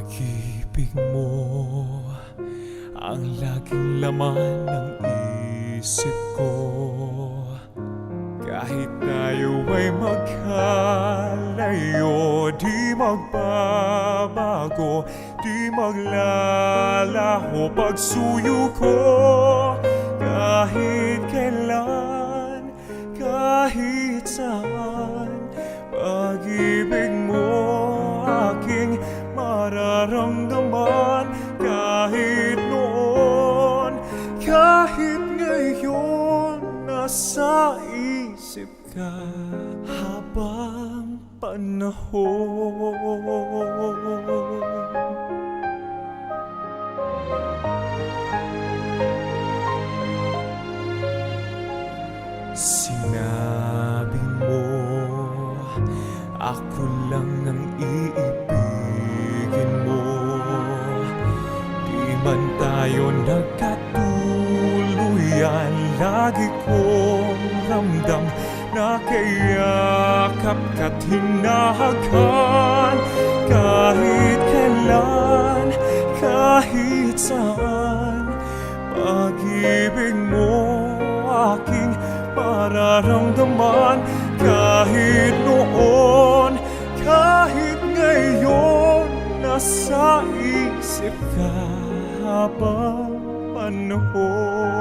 Pag-ibig mo ang laging laman ng isip ko. Kahit tayo ay magkalayo Di magbabago, di maglalaho Pagsuyo ko. Kahit kailan, kahit saan Nasa isip ka habang panahon. Sinabi mo Ako lang ang iibigin mo. Di man tayo nagkatuluyan Lagi kong ramdam na kayakap ka't hinahagan. Kahit kailan, kahit saan Pag-ibig mo aking mararamdaman. Kahit noon, kahit ngayon Nasa isip ka habang panahon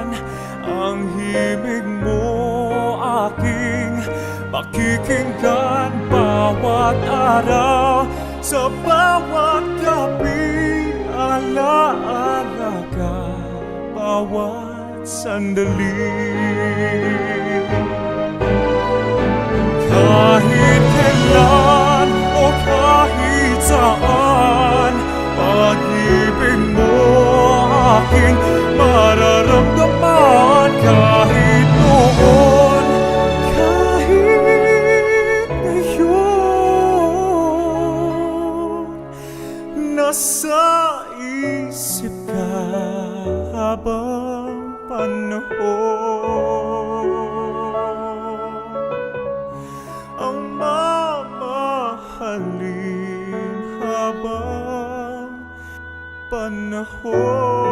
tagulan Ang himig mo aking pakikinggan Bawat araw sa bawat gabi Alaala ka bawat sandali Nasa isip ka habang panahon. Ang mamahalin habang panahon